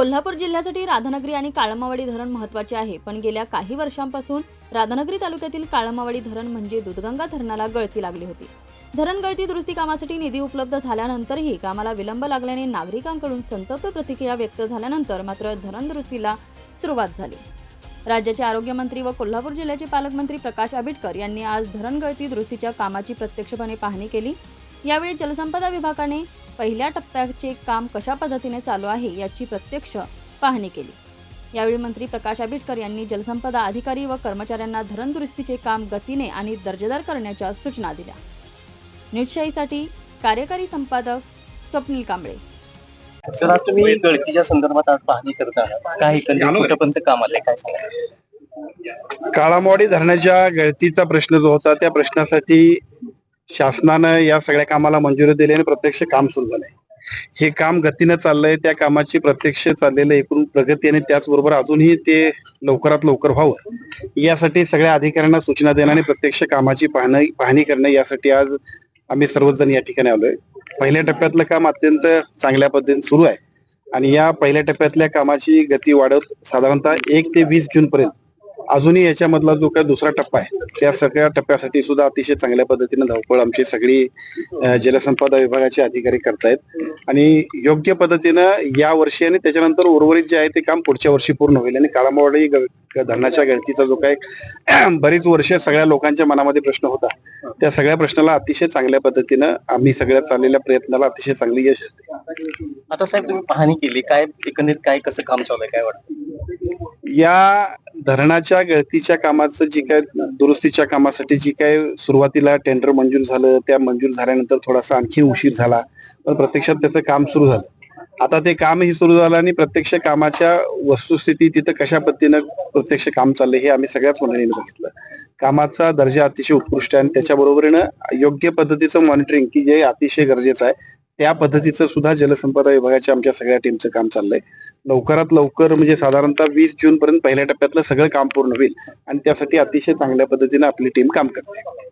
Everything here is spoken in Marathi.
कोल्हापूर जिल्ह्यासाठी राधानगरी आणि काळमावाडी धरण महत्त्वाचे आहे. पण गेल्या काही वर्षांपासून राधानगरी तालुक्यातील काळमावाडी धरण म्हणजे दुधगंगा धरणाला गळती लागली होती. धरण गळती दुरुस्ती कामासाठी निधी उपलब्ध झाल्यानंतरही कामाला विलंब लागल्याने नागरिकांकडून संतप्त प्रतिक्रिया व्यक्त झाल्यानंतर मात्र धरण दुरुस्तीला सुरुवात झाली. राज्याचे आरोग्यमंत्री व कोल्हापूर जिल्ह्याचे पालकमंत्री प्रकाश आंबेडकर यांनी आज धरण गळती दुरुस्तीच्या कामाची प्रत्यक्षपणे पाहणी केली. यावेळी जलसंपदा विभागाने पहिल्या टप्प्याचे काम कशा पद्धतीने चालू आहे याची प्रत्यक्ष पाहणी केली. यावेळी मंत्री प्रकाश आंबेडकर यांनी जलसंपदा अधिकारी व कर्मचाऱ्यांना धरण दुरुस्तीचे काम गतीने आणि दर्जेदार करण्याच्या सूचना दिल्या. न्यूजशाहीसाठी कार्यकारी संपादक स्वप्नील कांबळे. सर आज तुम्ही गळतीच्या संदर्भात आज पाहणी करता काय एकंदरीत कुठपर्यंत काम आलंय काय सांगा काळामवाडी धरणाच्या गळतीचा प्रश्न जो होता त्या प्रश्नासाठी शासनानं या सगळ्या कामाला मंजुरी दिली आणि प्रत्यक्ष काम सुरू झालंय. हे काम गतीनं चाललंय त्या कामाची प्रत्यक्ष चाललेलं एकूण प्रगती आणि त्याचबरोबर अजूनही ते लवकरात लवकर व्हावं यासाठी सगळ्या अधिकाऱ्यांना सूचना देणं आणि प्रत्यक्ष कामाची पाहणी पाहणी करणं यासाठी आज आम्ही सर्वजण या ठिकाणी आलोय. पहिल्या टप्प्यातलं काम अत्यंत चांगल्या पद्धतीने सुरू आहे आणि या पहिल्या टप्प्यातल्या कामाची गती वाढत साधारणतः एक ते वीस जून पर्यंत अजूनही याच्यामधला जो काही दुसरा टप्पा आहे त्या सगळ्या टप्प्यासाठी सुद्धा अतिशय चांगल्या पद्धतीने धावपळ आमची सगळी जलसंपदा विभागाचे अधिकारी करतायत. आणि योग्य पद्धतीनं या वर्षी आणि त्याच्यानंतर उर्वरित जे आहे ते काम पुढच्या वर्षी पूर्ण होईल. आणि काळामवाडी ग- धरणाच्या गळतीचा जो काही बरीच वर्ष सगळ्या लोकांच्या मनामध्ये प्रश्न होता. त्या सगळ्या प्रश्नाला अतिशय चांगल्या पद्धतीनं आम्ही सगळ्या चाललेल्या प्रयत्नाला अतिशय चांगली यश. आता साहेब तुम्ही पाहणी केली. काय एकंदरीत काय कसं काम चालू आहे? काय वाटतं? या धरणाच्या गळतीच्या कामाचं जी काय दुरुस्तीच्या कामासाठी जी काय सुरुवातीला टेंडर मंजूर झालं त्या मंजूर झाल्यानंतर थोडासा आणखी उशीर झाला. पण प्रत्यक्षात त्याचं काम सुरू झालं. आता ते कामही सुरू झालं आणि प्रत्यक्ष कामाच्या वस्तुस्थिती तिथं कशा पद्धतीनं प्रत्यक्ष काम चाललंय हे आम्ही सगळ्याच मंडळीने बघितलं. कामाचा दर्जा अतिशय उत्कृष्ट आहे आणि त्याच्याबरोबरीनं योग्य पद्धतीचं मॉनिटरिंग की जे अतिशय गरजेचं आहे त्या पद्धतीचं सुद्धा जलसंपदा विभागाच्या आमच्या सगळ्या टीमचं काम चाललंय. लवकरात लवकर म्हणजे साधारणतः वीस जून पर्यंत पहिल्या टप्प्यातलं सगळं काम पूर्ण होईल. आणि त्यासाठी अतिशय चांगल्या पद्धतीने आपली टीम काम करते.